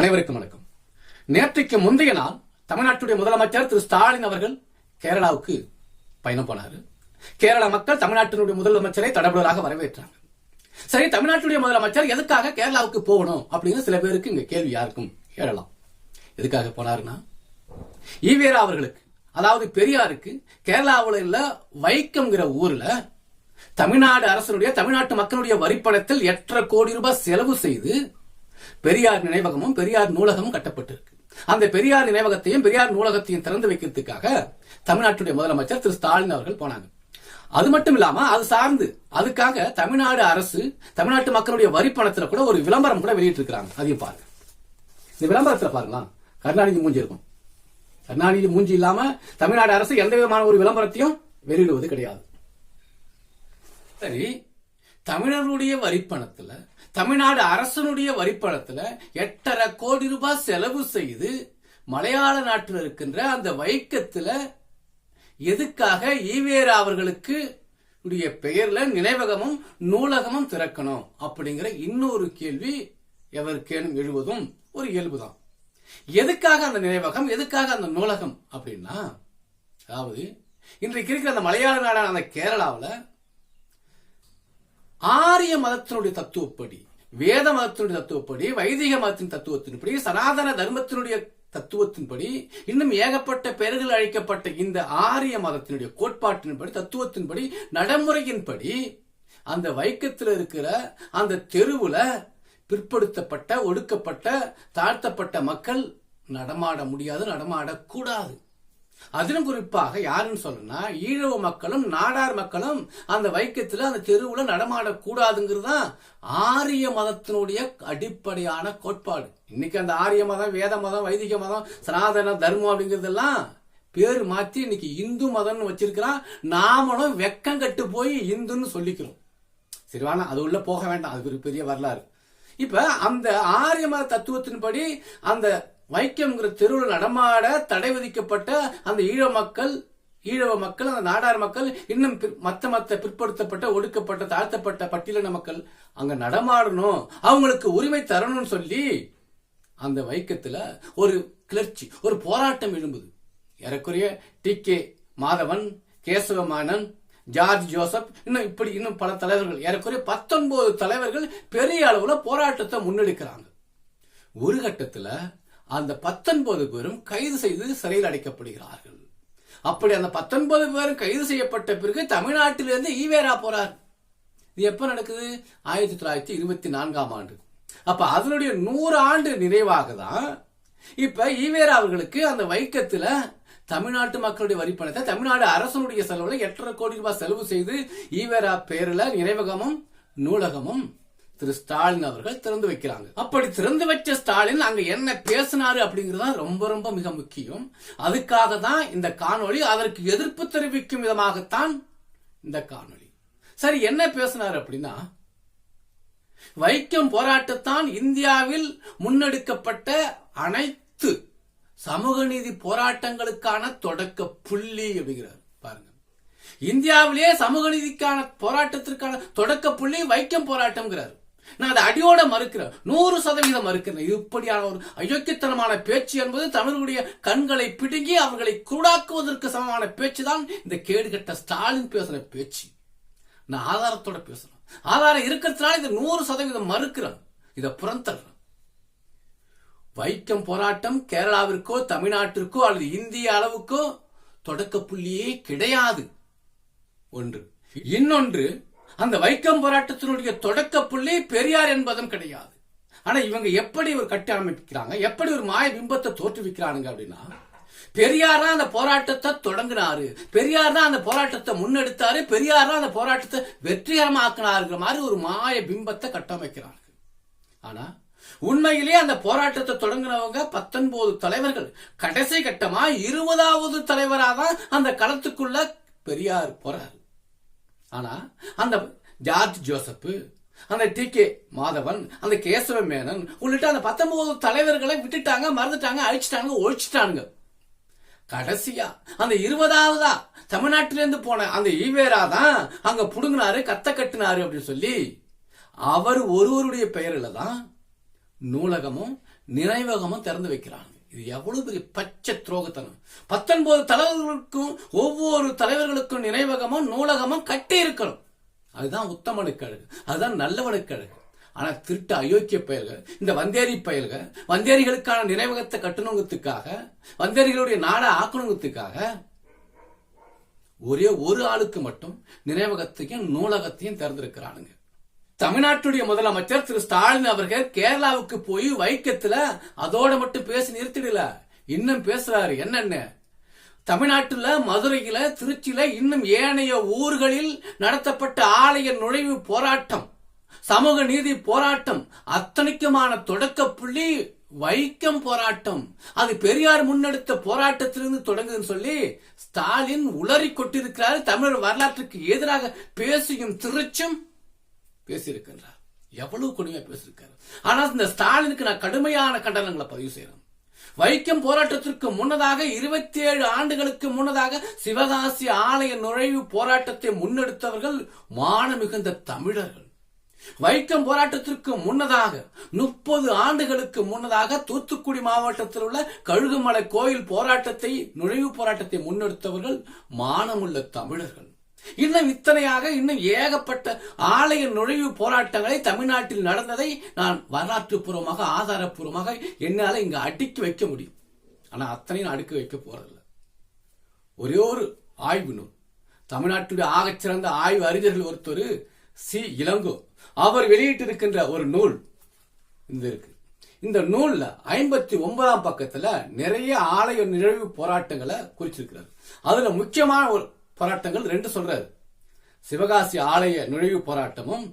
அனைவருக்கும் வணக்கம். நேற்றைக்கு முந்தைய நாள் தமிழ்நாட்டுடைய முதலமைச்சர் திரு ஸ்டாலின் அவர்கள் கேரளாவுக்கு பயணம் போனார். கேரள மக்கள் தமிழ்நாட்டினுடைய முதலமைச்சரை தடபுடலாக வரவேற்றாங்க. சரி தமிழ்நாட்டுடைய முதலமைச்சர் எதுக்காக கேரளாவுக்கு போகணும் அப்படின்னு சில பேருக்கு இங்க கேள்வி யாருக்கும் கேளலாம் எதுக்காக போனாருன்னா ஈவேரா அவர்களுக்கு அதாவது பெரியாருக்கு கேரளாவில் உள்ள வைக்கம்ங்கிற ஊர்ல தமிழ்நாடு அரசனுடைய தமிழ்நாட்டு மக்களுடைய வரிப்பணத்தில் எட்டரை கோடி ரூபாய் செலவு செய்து பெரியார் நினைவகமும் பெரியார் நூலகமும் கட்டப்பட்டிருக்கு. அந்த பெரியார் நினைவகத்தையும் பெரியார் நூலகத்தையும் திறந்து வைக்கிறதுக்காக தமிழ்நாட்டுடைய முதலமைச்சர் திரு ஸ்டாலின் அவர்கள் போனாங்க. அது மட்டும் இல்லாம அது சார்ந்து அதுக்காக தமிழ்நாடு அரசு தமிழ்நாட்டு மக்களுடைய வரி பணத்துல கூட ஒரு விளம்பரம் கூட வெளியிட்டு இருக்காங்க அதையும் பாருங்க. இந்த விளம்பரத்துல பாருங்களா கருணாநிதி மூஞ்சி இருக்கும். கருணாநிதி மூஞ்சி இல்லாம தமிழ்நாடு அரசு எந்த விதமான ஒரு விளம்பரத்தையும் வெளியிடுவது கிடையாது. சரி தமிழர்களுடைய வரிப்பணத்துல தமிழ்நாடு அரசனுடைய வரிப்பணத்துல எட்டரை கோடி ரூபாய் செலவு செய்து மலையாள நாட்டில் இருக்கின்ற அந்த வைக்கத்துல எதுக்காக ஈவேரா அவர்களுக்கு உடைய பெயர்ல நினைவகமும் நூலகமும் திறக்கணும் அப்படிங்கிற இன்னொரு கேள்வி எவருக்கேனும் எழுவதும் ஒரு இயல்புதான். எதுக்காக அந்த நினைவகம் எதுக்காக அந்த நூலகம் அப்படின்னா அதாவது இன்றைக்கு இருக்கிற அந்த மலையாள நாடான அந்த கேரளாவில் ஆரிய மதத்தினுடைய தத்துவப்படி வேத மதத்தினுடைய தத்துவப்படி வைதிக மதத்தின் தத்துவத்தின்படி சனாதன தர்மத்தினுடைய தத்துவத்தின்படி இன்னும் ஏகப்பட்ட பெயர்கள் அழைக்கப்பட்ட இந்த ஆரிய மதத்தினுடைய கோட்பாட்டின்படி தத்துவத்தின்படி நடைமுறையின்படி அந்த வைக்கத்தில் இருக்கிற அந்த தெருவுல பிற்படுத்தப்பட்ட ஒடுக்கப்பட்ட தாழ்த்தப்பட்ட மக்கள் நடமாட முடியாது நடமாடக்கூடாது. அதிலும் குறிப்பாக யாருன்னு சொல்லணும்னா ஈழவ மக்களும் நாடார் மக்களும் அந்த வைக்கத்தில் அந்த தெருவில் நடமாடக்கூடாதுங்கிறது தான் ஆரிய மதத்தினுடைய அடிப்படையான கோட்பாடு. இன்னைக்கு அந்த ஆரிய மதம் வேத மதம் வைதிக மதம் சனாதன தர்மம் அப்படிங்கிறதெல்லாம் பேர் மாற்றி இன்னைக்கு இந்து மதம்னு வச்சிருக்கிறான் நாமளும் வெக்கம் கட்டு போய் இந்துன்னு சொல்லிக்கிறோம். சரிவானா அது உள்ள போக வேண்டாம். அது ஒரு பெரிய வரலாறு. இப்ப அந்த ஆரிய மத தத்துவத்தின்படி அந்த வைக்கம்ங்கிற தெருவில் நடமாட தடை விதிக்கப்பட்ட அந்த ஈழ மக்கள் ஈழவ மக்கள் அந்த நாடார் மக்கள் இன்னும் பிற்- மத்த மத்த பிற்படுத்தப்பட்ட ஒடுக்கப்பட்ட தாழ்த்தப்பட்ட பட்டியலின மக்கள் அங்க நடமாடணும் அவங்களுக்கு உரிமை தரணும்னு சொல்லி அந்த வைக்கத்துல ஒரு கிளர்ச்சி ஒரு போராட்டம் எழும்புது. ஏறக்குறைய T. K. Madhavan Kesava Menon George Joseph இன்னும் இப்படி இன்னும் பல தலைவர்கள் ஏறக்குறைய பத்தொன்பது தலைவர்கள் பெரிய அளவுல போராட்டத்தை முன்னெடுக்கிறாங்க. ஒரு கட்டத்துல அந்த பத்தொன்பது பேரும் கைது செய்து சிறையில் அடைக்கப்படுகிறார்கள். அப்படி அந்த பத்தொன்பது பேரும் கைது செய்யப்பட்ட பிறகு தமிழ்நாட்டிலிருந்து ஈவேரா போறார். இது எப்ப நடக்குது? ஆயிரத்தி தொள்ளாயிரத்தி இருபத்தி நான்காம் ஆண்டு. அப்ப அதனுடைய நூறு ஆண்டு நிறைவாக தான் இப்ப ஈவேரா அவர்களுக்கு அந்த வைக்கத்துல தமிழ்நாட்டு மக்களுடைய வரிப்பணத்தை தமிழ்நாடு அரசனுடைய செலவுல எட்டரை கோடி ரூபாய் செலவு செய்து ஈவேரா பேரில் நினைவகமும் நூலகமும் திரு ஸ்டாலின் அவர்கள் திறந்து வைக்கிறாங்க. அப்படி திறந்து வச்ச ஸ்டாலின் அங்க என்ன பேசினாரு அப்படிங்கறது ரொம்ப ரொம்ப மிக முக்கியம். அதுக்காக தான் இந்த காணொளி அதற்கு எதிர்ப்பு தெரிவிக்கும் விதமாகத்தான் இந்த காணொளி. சரி என்ன பேசினாரு அப்படின்னா வைக்கம் போராட்டத்தான் இந்தியாவில் முன்னெடுக்கப்பட்ட அனைத்து சமூக நீதி போராட்டங்களுக்கான தொடக்க புள்ளி அப்படிங்கிறார். பாருங்க. இந்தியாவிலேயே சமூக நீதிக்கான போராட்டத்திற்கான தொடக்க புள்ளி வைக்கம் போராட்டம்ங்கிறார். நான் அதை அடியோட மறுக்கிறேன். நூறு சதவீதம் மறுக்கிறேன். இப்படியான ஒரு அயோக்கியத்தனமான பேச்சு என்பது தமிழருடைய கண்களை பிடுங்கி அவர்களை குருடாக்குவதற்கு சமமான பேச்சு தான் இந்த கேடுகட்ட ஸ்டாலின் பேசுற பேச்சு. நான் ஆதாரத்தோட பேசுறேன் ஆதாரம் இருக்கிறதுனால இதை நூறு சதவீதம் மறுக்கிறேன். இதை புறந்தர்றேன் வைக்கம் போராட்டம் கேரளாவிற்கோ தமிழ்நாட்டிற்கோ அல்லது இந்திய அளவுக்கோ தொடக்க புள்ளியே கிடையாது. ஒன்று. இன்னொன்று அந்த வைக்கம் போராட்டத்தினுடைய தொடக்க புள்ளி பெரியார் என்பதும் கிடையாது. ஆனா இவங்க எப்படி ஒரு கட்டி அமைப்பிக்கிறாங்க எப்படி ஒரு மாய பிம்பத்தை தோற்றுவிக்கிறானுங்க அப்படின்னா பெரியார் தான் அந்த போராட்டத்தை தொடங்கினாரு. பெரியார் தான் அந்த போராட்டத்தை முன்னெடுத்தாரு. பெரியார் தான் அந்த போராட்டத்தை வெற்றிகரமாக்கினாருங்கிற மாதிரி ஒரு மாய பிம்பத்தை கட்டமைக்கிறாங்க. ஆனா உண்மையிலேயே அந்த போராட்டத்தை தொடங்கினவங்க பத்தொன்பது தலைவர்கள். கடைசி கட்டமா இருபதாவது தலைவராக தான் அந்த களத்துக்குள்ள பெரியார் போறாரு. ஆனா அந்த ஜார்ஜ் ஜோசப் அந்த டி கே மாதவன் அந்த கேசவ மேனன் உள்ளிட்ட அந்த பத்தொன்பது தலைவர்களை விட்டுட்டாங்க மறந்துட்டாங்க அழிச்சிட்டாங்க ஒழிச்சிட்டாங்க கடைசியா அந்த இருபதாவதா தமிழ்நாட்டிலிருந்து போன அந்த ஈவேரா தான் அங்க புடுங்கினாரு கத்த கட்டினாரு அப்படின்னு சொல்லி அவர் ஒருவருடைய பெயரில் தான் நூலகமும் நினைவகமும் திறந்து வைக்கிறாங்க. இது எவ்வளவு பெரிய பச்சை துரோகத்தனம். பத்தொன்பது தலைவர்களுக்கும் ஒவ்வொரு தலைவர்களுக்கும் நினைவகமும் நூலகமும் கட்டி இருக்கணும் அதுதான் உத்தமனுக்கு அழகு அதுதான் நல்லவனுக்கு அழகு ஆனா திருட்டு அயோக்கிய பயல்கள் இந்த வந்தேரி பயல்கள் வந்தேரிகளுக்கான நினைவகத்தை கட்டணுங்கிறதுக்காக வந்தேரிகளுடைய நாடை ஆக்கணுங்கிறதுக்காக ஒரே ஒரு ஆளுக்கு மட்டும் நினைவகத்தையும் நூலகத்தையும் திறந்திருக்கிறானுங்க. தமிழ்நாட்டுடைய முதலமைச்சர் திரு ஸ்டாலின் அவர்கள் கேரளாவுக்கு போய் வைக்கத்துல அதோட மட்டும் பேசி நிறுத்திடல. இன்னும் பேசுறாரு. என்னென்ன? தமிழ்நாட்டில் மதுரையில் திருச்சியில் இன்னும் ஏனைய ஊர்களில் நடத்தப்பட்ட ஆலய நுழைவு போராட்டம் சமூக நீதி போராட்டம் அத்தனைக்குமான தொடக்க புள்ளி வைக்கம் போராட்டம். அது பெரியார் முன்னெடுத்த போராட்டத்திலிருந்து தொடங்குதுன்னு சொல்லி ஸ்டாலின் உளறி கொட்டிருக்கிறார். தமிழர் வரலாற்றுக்கு எதிராக பேசியும் திருச்சும் பேசியிருக்கின்றார். எவ்வளவு கொடுமையா பேசியிருக்காரு. ஆனா இந்த ஸ்டாலினுக்கு நான் கடுமையான கண்டனங்களை பதிவு செய்யறேன் வைக்கம் போராட்டத்திற்கு முன்னதாக இருபத்தி ஏழு ஆண்டுகளுக்கு முன்னதாக சிவகாசி ஆலய நுழைவு போராட்டத்தை முன்னெடுத்தவர்கள் மானமிகுந்த தமிழர்கள். வைக்கம் போராட்டத்திற்கு முன்னதாக முப்பது ஆண்டுகளுக்கு முன்னதாக தூத்துக்குடி மாவட்டத்தில் உள்ள கழுகுமலை கோயில் போராட்டத்தை நுழைவு போராட்டத்தை முன்னெடுத்தவர்கள் மானமுள்ள தமிழர்கள். இன்னும் இத்தனையாக இன்னும் ஏகப்பட்ட ஆலய நுழைவு போராட்டங்களை தமிழ்நாட்டில் நடந்ததை நான் வரலாற்று பூர்வமாக ஆதாரப்பூர்வமாக என்னால இங்க அடுக்கி வைக்க முடியும். ஆனா அத்தனையும் அடுக்கி வைக்க போறதில்லை. ஒரே ஒரு ஆய்வு நூல். தமிழ்நாட்டுடைய ஆகச்சிறந்த ஆய்வு அறிஞர்கள் ஒருத்தர் சி. இளங்கோ. அவர் வெளியிட்டிருக்கின்ற ஒரு நூல் இந்த இருக்கு. இந்த நூல்ல ஐம்பத்தி ஒன்பதாம் பக்கத்துல நிறைய ஆலய நிறைவு போராட்டங்களை குறிச்சிருக்கிறார். அதுல முக்கியமான ஒரு போராட்டங்கள் ரெண்டு சொல்றாரு. சிவகாசி ஆலய நுழைவு போராட்டமும்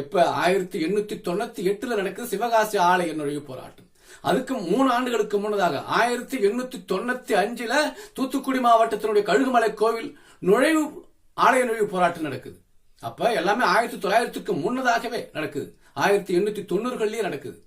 இப்ப ஆயிரத்தி எண்ணூத்தி தொண்ணூத்தி எட்டுல நடக்குது சிவகாசி ஆலய நுழைவு போராட்டம். அதுக்கு மூணு ஆண்டுகளுக்கு முன்னதாக ஆயிரத்தி எண்ணூத்தி தொண்ணூத்தி அஞ்சுல தூத்துக்குடி மாவட்டத்தினுடைய கழுகுமலை கோவில் நுழைவு ஆலய நுழைவு போராட்டம் நடக்குது. அப்ப எல்லாமே ஆயிரத்தி தொள்ளாயிரத்துக்கு முன்னதாகவே நடக்குது. ஆயிரத்தி எண்ணூத்தி தொண்ணூறுகள்லயே நடக்குது.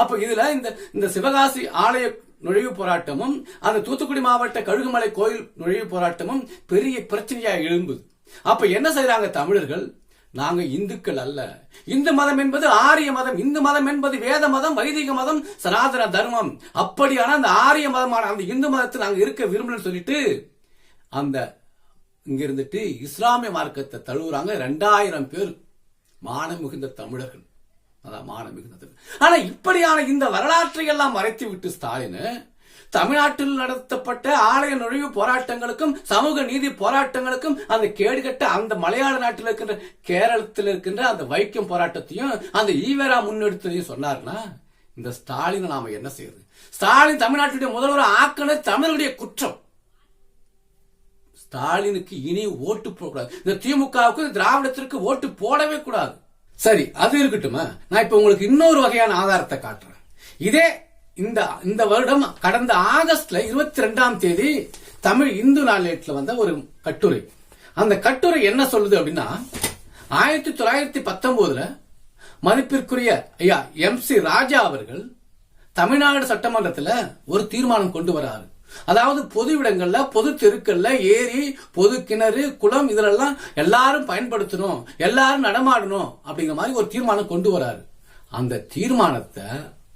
அப்ப இதுல இந்த இந்த சிவகாசி ஆலய நுழைவு போராட்டமும் அந்த தூத்துக்குடி மாவட்ட கழுகுமலை கோயில் நுழைவு போராட்டமும் பெரிய பிரச்சனையா எழும்புது அப்ப என்ன செய்யறாங்க தமிழர்கள்? நாங்க இந்துக்கள் அல்ல. இந்து மதம் என்பது ஆரிய மதம் இந்து மதம் என்பது வேத மதம் வைதிக மதம் சனாதன தர்மம். அப்படியான அந்த ஆரிய மதமான அந்த இந்து மதத்தில் நாங்க இருக்க விரும்பலன்னு சொல்லிட்டு அந்த இங்க இருந்துட்டு இஸ்லாமிய மார்க்கத்தை தழுவுறாங்க ரெண்டாயிரம் பேர். மானம் மிகுந்த தமிழர்கள். அதான் மானம் மிகுந்தது. ஆனா இப்படியான இந்த வரலாற்றை எல்லாம் மறைத்து விட்டு ஸ்டாலின் தமிழ்நாட்டில் நடத்தப்பட்ட ஆலய நுழைவு போராட்டங்களுக்கும் சமூக நீதி போராட்டங்களுக்கும் அந்த கேடுகட்ட அந்த மலையாள நாட்டில் இருக்கின்ற கேரளத்தில் இருக்கின்ற அந்த வைக்கம் போராட்டத்தையும் அந்த ஈவேரா முன்னெடுத்ததையும் சொன்னார்னா இந்த ஸ்டாலின் நாம என்ன செய்யறது? ஸ்டாலின் தமிழ்நாட்டுடைய முதல்வர் ஆக்கண தமிழருடைய குற்றம். ஸ்டாலினுக்கு இனி ஓட்டு போடக்கூடாது. இந்த திமுகவுக்கு திராவிடத்திற்கு ஓட்டு போடவே கூடாது. சரி அது இருக்கட்டுமா? நான் இப்ப உங்களுக்கு இன்னொரு வகையான ஆதாரத்தை காட்டுறேன். இதே இந்த இந்த வருடம் கடந்த ஆகஸ்ட்ல இருபத்தி ரெண்டாம் தேதி தமிழ் இந்து நாளேட்டில் வந்த ஒரு கட்டுரை. அந்த கட்டுரை என்ன சொல்லுது அப்படின்னா ஆயிரத்தி தொள்ளாயிரத்தி பத்தொன்பதுல மதிப்பிற்குரிய ஐயா எம் சி ராஜா அவர்கள் தமிழ்நாடு சட்டமன்றத்தில் ஒரு தீர்மானம் கொண்டு வராரு. அதாவது பொது இடங்கள்ல பொது தெருக்கள்ல ஏரி பொது கிணறு குளம் இதெல்லாம் எல்லாரும் பயன்படுத்தணும் எல்லாரும் நடமாடணும் அப்படிங்கிற மாதிரி ஒரு தீர்மானம் கொண்டு வராரு. அந்த தீர்மானத்தை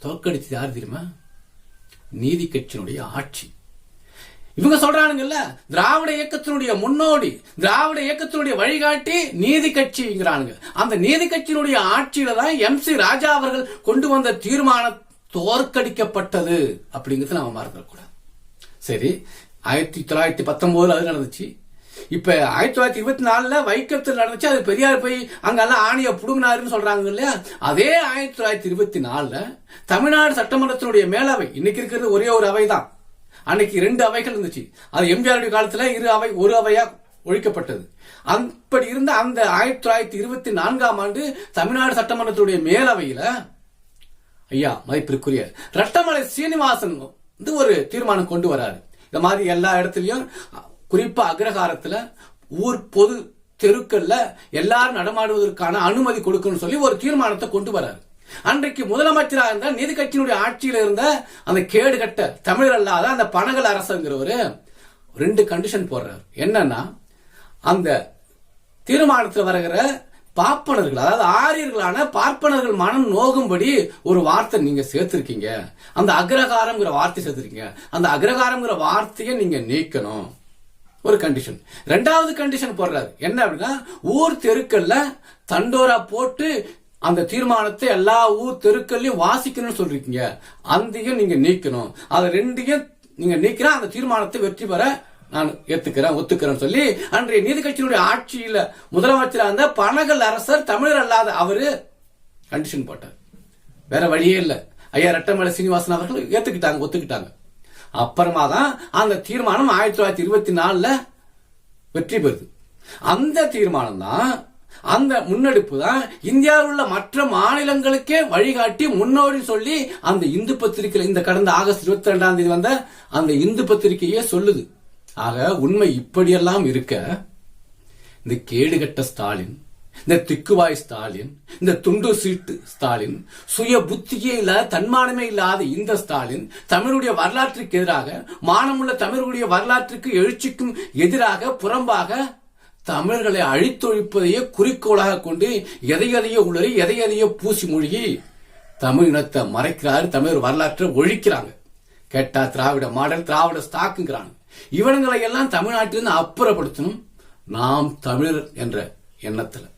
தோற்கடிச்சு யார் தெரியுமா? நீதி கட்சியினுடைய ஆட்சி. இவங்க சொல்றானுங்கல்ல திராவிட இயக்கத்தினுடைய முன்னோடி திராவிட இயக்கத்தினுடைய வழிகாட்டி நீதி கட்சிங்கிறானுங்க. அந்த நீதி கட்சியினுடைய ஆட்சியில தான் எம் சி ராஜா அவர்கள் கொண்டு வந்த தீர்மானம் தோற்கடிக்கப்பட்டது அப்படிங்கிறது நாம மறந்துடக்கூடாது. சரி ஆயிரத்தி தொள்ளாயிரத்தி பத்தொன்பதுல அது நடந்துச்சு. இப்ப ஆயிரத்தி தொள்ளாயிரத்தி இருபத்தி நாலுல வைக்கத்தில் நடந்துச்சு அது பெரியார் போய் அங்கெல்லாம் ஆணையை புடுங்கினாருன்னு சொல்றாங்க இல்லையா? அதே ஆயிரத்தி தொள்ளாயிரத்தி இருபத்தி நாலுல தமிழ்நாடு சட்டமன்றத்தினுடைய மேலவை இன்னைக்கு இருக்கிறது ஒரே ஒரு அவை தான் அன்னைக்கு ரெண்டு அவைகள் இருந்துச்சு. அது எம்ஜிஆருடைய காலத்துல இரு அவை ஒரு அவையா ஒழிக்கப்பட்டது. அப்படி இருந்த அந்த ஆயிரத்தி தொள்ளாயிரத்தி இருபத்தி நான்காம் ஆண்டு தமிழ்நாடு சட்டமன்றத்துடைய மேலவையில ஐயா மதிப்பிற்குரிய ரட்டமலை சீனிவாசன் வந்து ஒரு தீர்மானம் கொண்டு வராரு இந்த மாதிரி எல்லா இடத்துலையும் குறிப்பா அக்ரஹாரத்துல ஊர் பொது தெருக்கள்ல எல்லாரும் நடமாடுவதற்கான அனுமதி கொடுக்கணும்னு சொல்லி ஒரு தீர்மானத்தை கொண்டு வராரு. அன்றைக்கு முதலமைச்சராக இருந்த நீதி கட்சியினுடைய ஆட்சியில இருந்த அந்த கேடு கட்ட தமிழர் அல்லாத அந்த பனகல் அரசுங்கிறவரு ரெண்டு கண்டிஷன் போடுறாரு. என்னன்னா அந்த தீர்மானத்தில் வருகிற பாப்பனர்கள் அதாவது ஆரியர்களான பார்ப்பனர்கள் மனம் நோகும்படி ஒரு வார்த்தை நீங்க சேர்த்திருக்கீங்க. அந்த அக்ரகாரம்ங்கிற வார்த்தை சேர்த்திருக்கீங்க. அந்த அக்ரகாரம்ங்கிற வார்த்தையை நீங்க நீக்கணும். ஒரு கண்டிஷன் ரெண்டாவது கண்டிஷன் போடுறாரு. என்ன அப்படின்னா ஊர் தெருக்கள்ல தண்டோரா போட்டு அந்த தீர்மானத்தை எல்லா ஊர் தெருக்கள்லயும் வாசிக்கணும்னு சொல்றீங்க அந்தையும் நீங்க நீக்கணும். அது ரெண்டையும் நீங்க நீக்கினா அந்த தீர்மானத்தை வெற்றி பெற நான் ஏத்துக்கிறேன் ஒத்துக்கிறேன்னு சொல்லி அன்றைய நீதி கட்சியினுடைய ஆட்சியில முதலமைச்சராக இருந்த பனகல் அரசர் தமிழர் அல்லாத அவரு கண்டிஷன் போட்டார். வேற வழியே இல்லை. ஐயா ரெட்டமலை சீனிவாசன் அவர்கள் ஏத்துக்கிட்டாங்க ஒத்துக்கிட்டாங்க. அப்புறமா தான் அந்த தீர்மானம் ஆயிரத்தி தொள்ளாயிரத்தி இருபத்தி நாலுல வெற்றி பெறுது. அந்த தீர்மானம் தான் அந்த முன்னெடுப்பு தான் இந்தியாவில் உள்ள மற்ற மாநிலங்களுக்கே வழிகாட்டி முன்னோடி சொல்லி அந்த இந்து பத்திரிகை இந்த கடந்த ஆகஸ்ட் இருபத்தி ரெண்டாம் தேதி வந்த அந்த இந்து பத்திரிகையே சொல்லுது. ஆக உண்மை இப்படியெல்லாம் இருக்க இந்த கேடுகட்ட ஸ்டாலின் இந்த திக்குவாய் ஸ்டாலின் இந்த துண்டு சீட்டு ஸ்டாலின் சுய புத்தியே இல்லாத தன்மானமே இல்லாத இந்த ஸ்டாலின் தமிழுடைய வரலாற்றுக்கு எதிராக மானமுள்ள தமிழுடைய வரலாற்றுக்கு எழுச்சிக்கும் எதிராக புறம்பாக தமிழர்களை அழித்தொழிப்பதையே குறிக்கோளாக கொண்டு எதையதையோ உளறி எதையதையோ பூசி மூழ்கி தமிழ் இனத்தை மறைக்கிறாரு தமிழ் வரலாற்றை ஒழிக்கிறாங்க. கேட்டா திராவிட மாடல் திராவிட ஸ்டாக்குங்கிறாங்க. இவனுங்களை எல்லாம் தமிழ்நாட்டிலிருந்து அப்புறப்படுத்தணும். நாம் தமிழர் என்ற எண்ணத்துல.